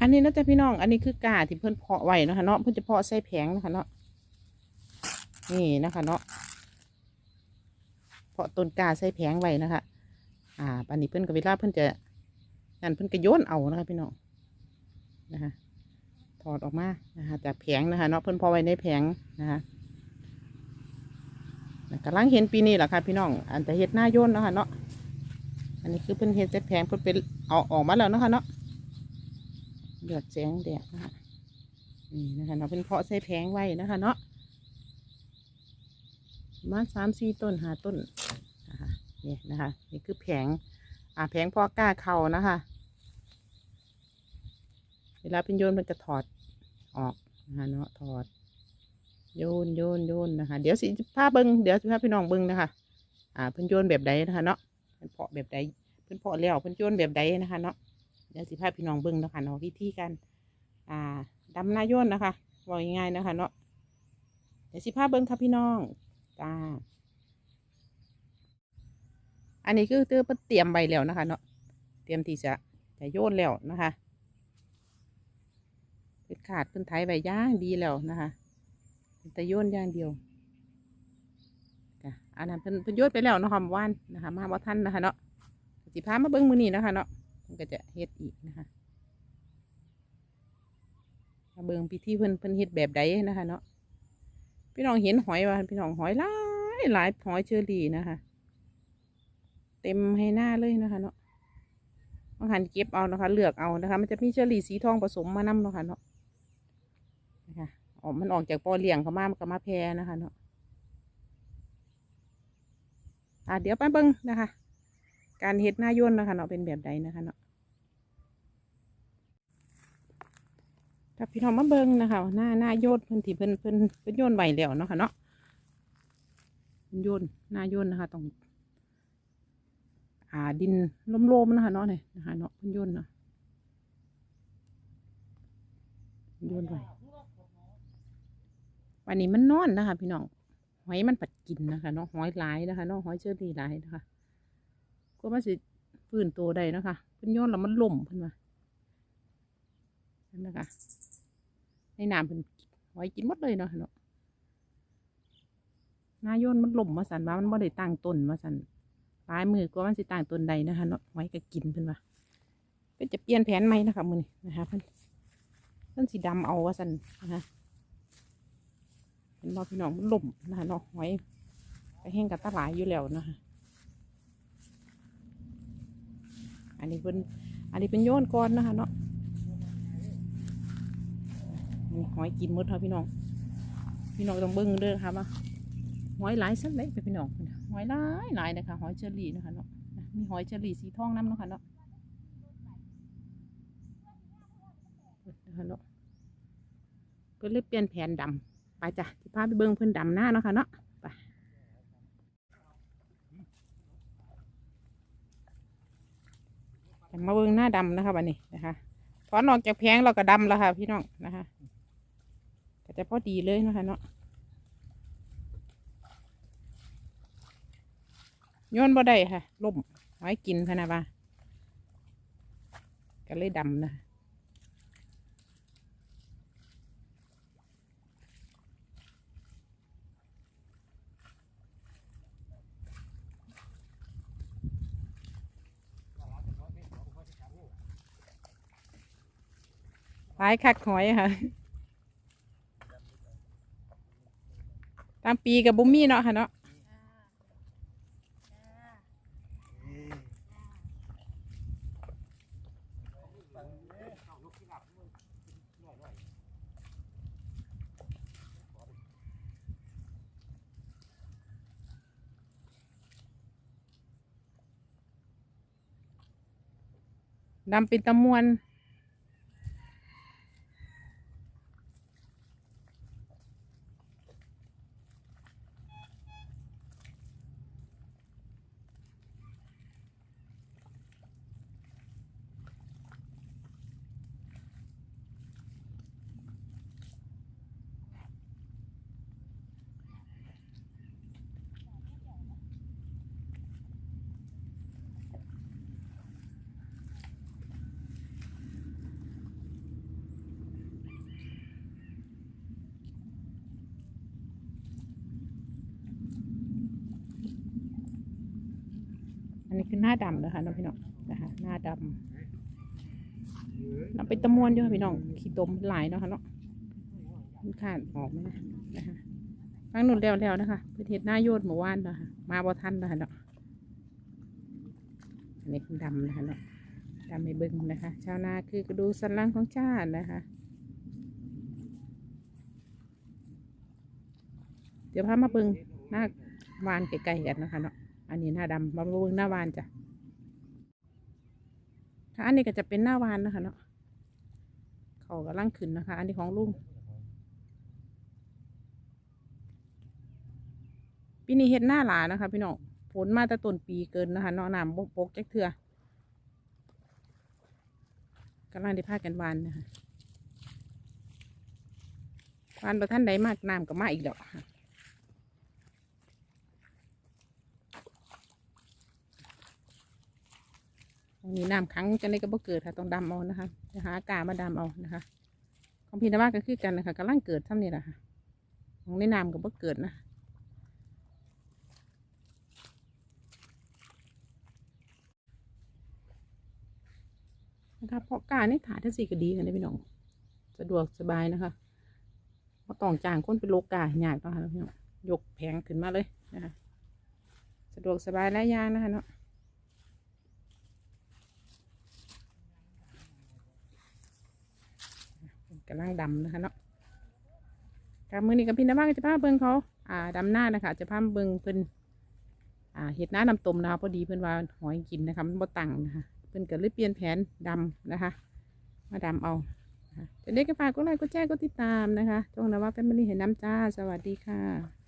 อันนี้นะจ๊ะพี่น้อง อันนี้คือกาที่เพิ่อนเพาะไว้นะคะเนาะเพิ่อนจะเพาะใส่แผงนะคะเนาะนี่นะคะเนาะเพาะต้นกาใส่แผงไว้นะคะ อ่าอันนี้เพิ่อนกับเวลาเพิ่อนจะนั่นเพิ่อนก็โยนเอานะคะพี่น้องนะคะถอดออกมานะคะจากแผงนะคะเนาะเพิ่อนเพาะไว้ในแผงนะคะกำลังเห็นปีนี้แหละค่ะพี่น้องอันแต่เฮ็ดหน้าโยนเนาะคะเนาะอันนี้คือเพิ่อนเฮ็ดใส่แผงเพิ่อนเป็นเอาออกมาแล้วเนาะคะเนาะ ลือดแสงแดดนะคะนี่นะคะเนาะเป็นเพาะใส่แผงไว้นะคะ เนาะมาสามสี่ต้นหาต้นนะคะนี่นะคะ นี่คือแผง อ่าแผงเพอกล้าเข่านะคะ เวลาเป็นโยนมันจะถอดออกนะคะเนาะถอดโยนโยนโยนนะคะ เดี๋ยวสิผ้าเบิงเดี๋ยวสิผ้าพี่น้องเบิงนะคะ อ่าเพิ่นโยนแบบใดนะคะ เนาะเพิ่นเพาะแบบใดเพิ่นเพาะแล้วเพิ่นโยนแบบใดนะคะ เนาะ เดี๋ยวสิพาพี่น้องเบิ้งเนาะคะเนาะวิธีการอ่าดำหน้าโย่นนะคะบอกง่ายๆนะคะเนาะเดี๋ยวสิพาเบิ้งค่ะพี่น้องจ้าอันนี้คือเตอเตรียมใบแล้วนะคะ เนาะเตรียมที่จะจะโยนแล้วนะคะเป็นขาดเป็นไทยใบย่างดีแล้วนะคะเป็นแต่โยนอย่างเดียวอันนั้นเพิ่นเพิ่นโยนไปแล้วนะคะเมื่อวานนะคะ มาบ่ทันนะคะเนาะสิพามาเบิ้งมือนี้นะคะเนาะ มันก็จะเฮ็ดอีกนะคะมาเบิ่งพิธีเพิ่นเพิ่นเฮ็ดแบบใดนะคะ เนาะพี่น้องเห็นหอยว่าพี่น้องหอยหลายหลายหอยเชอรี่นะคะ เต็มให้หน้าเลยนะคะ เนาะบางหันเก็บเอานะคะ เลือกเอานะคะ มันจะมีเชอรี่สีทองผสมมานำเนาะค่ะเนาะนะคะออกมันออกจากปอเลี้ยงเขามามันก็มาแพรนะคะ เนาะอะเดี๋ยวไปเบิ่งนะคะ การเฮ็ดหน้าย่นนะคะเนาะเป็นแบบใดนะคะเนาะถ้าพี่น้องมาเบิ่งนะคะหน้าหน้าโยนเพิ่นที่เพิ่นเพิ่นเพิ่นโยนไหวแล้วเนาะค่ะเนาะเพิ่นหน้าโยนนะคะต้องอ่าดินล้มๆนะคะเนาะเนี่ยนะคะเนาะเพิ่นโยนเนาะเพิ่นโยนไหววันนี้มันนอนนะคะ พี่น้องหอยมันปัดกินนะคะเนาะหอยหลายนะคะเนาะหอยเชอรี่หลายนะคะ ก็มาสิฟื้นตัวได้นะคะเพิ่นย้อนแล้วมันล่มเพิ่นมานั่นนะคะในน้ำเพิ่นไว้กินหมดเลยเนาะเนาะน้าโยนมันล่มมาสันว่ามันบ่ได้ตั้งต้นมาสันปลายมือก็มันสิตั้งต้นใดนะคะเนาะไว้ก็กินเพิ่นว่าเพิ่นจะเปลี่ยนแผนใหม่นะคะมือนี้นะคะเพิ่นเพิ่นสีดำเอาว่าสันนะคะเห็นบ่พี่น้องมันล่มนะคะเนาะไว้ไปแห้งกับตาหลายอยู่แล้วนะคะ อันนี้เป็นอันนี้เป็นโยนก้อนนะคะเนาะนนี้หอยกินมดค่ะพี่น้อง พี่น้องต้องเบิ้งเด้อค่ะว่าหอยหลายสักเล็กไปพี่น้องหอยหลายหลายนะคะหอยเชอรี่นะคะเนาะมีหอยเชอรี่สีทองน้ำเนาะค่ะเนาะนะคะเนาะเพิ่นเลยเปลี่ยนแผนดำไปจ้ะที่พาไปเบิ้งเพิ่นดำหน้าเนาะค่ะเนาะ แต่ มาเบิ้งหน้าดำนะคะบันนี้นะคะถอนออกจากแพงเราก็ดำแล้วค่ะ พี่น้องนะคะก็จะพอดีเลยนะคะเนาะโยนบ่ได้ค่ะล่มไว้กินพะนะบ้าก็เลยดำนะ หลายคักหอยค่ะ ตามปีกับบุมมี่เนาะค่ะเนาะดำเป็นตะมวน อันนี้คือหน้าดำนะคะน้องพี่น้องนะคะหน้าดำเราเป็นตะมวนอยู่ค่ะพี่น้องขี้ตมหลายเนาะค่ะเนาะมันขาดออกไหมนะนะคะฟังนุ่นแล้วแล้วนะคะเพื่อเทศหน้าโยนเมื่อวานนะคะมาบ่ทันนะคะเนาะอันนี้คือดำนะคะเนาะดำไม่เบิ้งนะคะ ชาวนาคือกระดูสันหลังของชาตินะคะ เดี๋ยวพามาเบิ้งหน้าวานไกลๆกันนะคะเนาะ อันนี้หน้าดำมาเบิ้งหน้าวานจ้ะค่ะอันนี้ก็จะเป็นหน้าวานนะคะเนาะเขากำลังขึ้นนะคะ อันนี้ของลุงปีนี้เฮ็ดหน้าหลานะคะ พี่น้องฝนมาแต่ต้นปีเกินนะคะเนาะน้ำบกปกจักเถื่อกำลังได้พากันวานนะคะวานประท่านใดมากน้ำก็มาอีกแล้วค่ะ ตรงนี้น้ำขังจะในกระบอกเกิดค่ะต้องดำเอานะคะจะหาอากามาดำเอานะคะ ของพี่นว่าก็คือกันนะคะกำลังเกิดท่านี้แหละค่ะของในน้ำกระบอกเกิดนะนะคะเพราะการนี่ถาทั้งสี่ก็ดีค่ะเนี่ยพี่น้องสะดวกสบายนะคะเพราะต้องจ้างคนเป็นโลกาอยากเนาะค่ะพี่น้องยกแผงขึ้นมาเลยนะคะ สะดวกสบายหลายอย่างนะคะเนาะ กำลังดำนะคะเนาะการมือนี้กับพี่น้ำว่างจะพาเบิ้งเขาอ่าดำหน้านะคะ จะพาเบิ้งเพิ่นอ่าเห็ดหน้าดำต้มนะคะพอดีเพิ่นว่าหอยกินนะคะมันบ่ตังนะคะเพิ่นก็เลยเปลี่ยนแผนดำนะคะ มาดำเอาจะได้ก็ฝากกดไลค์กดแชร์กดติดตามนะคะช่องนว่าเป็นมิลี่เห็นน้ำจ้า สวัสดีค่ะ